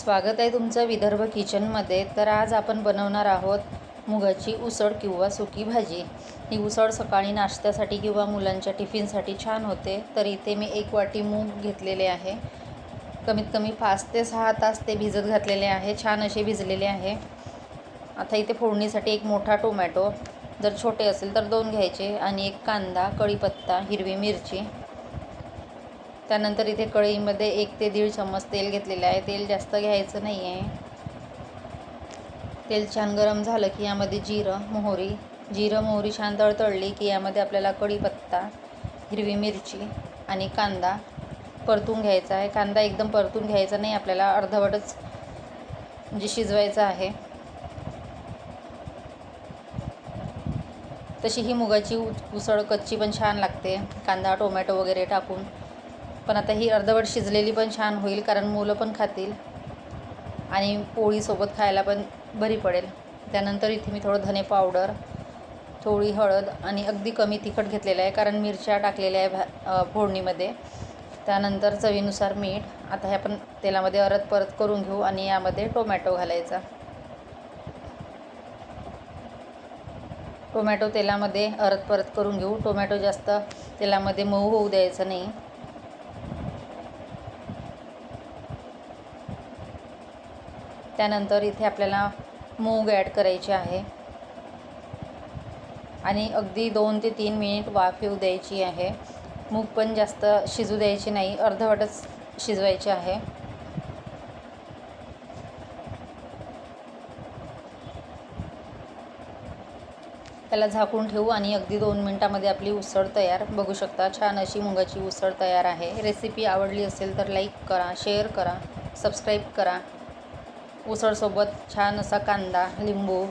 स्वागत आहे तुमचं विदर्भ किचनमध्ये. तर आज आपण बनवणार आहोत मुगाची उसळ किंवा सुकी भाजी. ही उसळ सकाळी नाश्त्यासाठी किंवा मुलांच्या टिफिनसाठी छान होते. तर इथे मी एक वाटी मूग घेतलेले आहे. कमीत कमी पाच ते सहा तास ते भिजत घातलेले आहे. छान असे भिजलेले आहे. आता इथे फोडणीसाठी एक मोठा टोमॅटो. जर छोटे असेल तर दोन घ्यायचे. आणि एक कांदा कढीपत्ता हिरवी मिरची. त्यानंतर इथे कढईमध्ये एक ते दीड चम्मच तेल घेतलेलं आहे. तेल जास्त घ्यायचं नाही आहे. तेल छान गरम झालं की यामध्ये जिरं मोहरी. जिरं मोहरी छान तळतळली की यामध्ये आपल्याला कढीपत्ता हिरवी मिरची आणि कांदा परतून घ्यायचा आहे. कांदा एकदम परतून घ्यायचा नाही आपल्याला अर्धवटच म्हणजे शिजवायचं आहे. तशी ही मुगाची उसळ कच्ची पण छान लागते. कांदा टोमॅटो वगैरे टाकून पण आता ही अर्धवट शिजलेली पण छान होईल कारण मुलं पण खातील. आणि पोळीसोबत खायला पण बरी पडेल. त्यानंतर इथे मी थोडं धने पावडर थोडी हळद आणि अगदी कमी तिखट घेतलेलं आहे कारण मिरच्या टाकलेल्या आहे भा फोडणीमध्ये. त्यानंतर चवीनुसार मीठ आता हे आपण तेलामध्ये अरत परत करून घेऊ आणि यामध्ये टोमॅटो घालायचा. टोमॅटो तेलामध्ये अरत परत करून घेऊ. टोमॅटो जास्त तेलामध्ये मऊ होऊ द्यायचं नाही. त्यानंतर इथे आपल्याला मूग ॲड करायचे आहे. आणि अगदी दोन ते तीन मिनिट वाफ येऊ द्यायची आहे. मूग पण जास्त शिजू द्यायची नाही अर्धवटच शिजवायचे आहे. त्याला झाकून ठेवू आणि अगदी दोन मिनटामध्ये आपली उसळ तयार. बघू शकता छान अशी मुगाची उसळ तयार आहे. रेसिपी आवडली असेल तर लाईक करा शेअर करा सबस्क्राईब करा. उसळसोबत छान असा कांदा लिंबू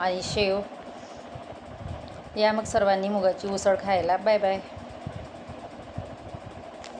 आणि शेव. या मग सर्वांनी मुगाची उसळ खायला. Bye bye.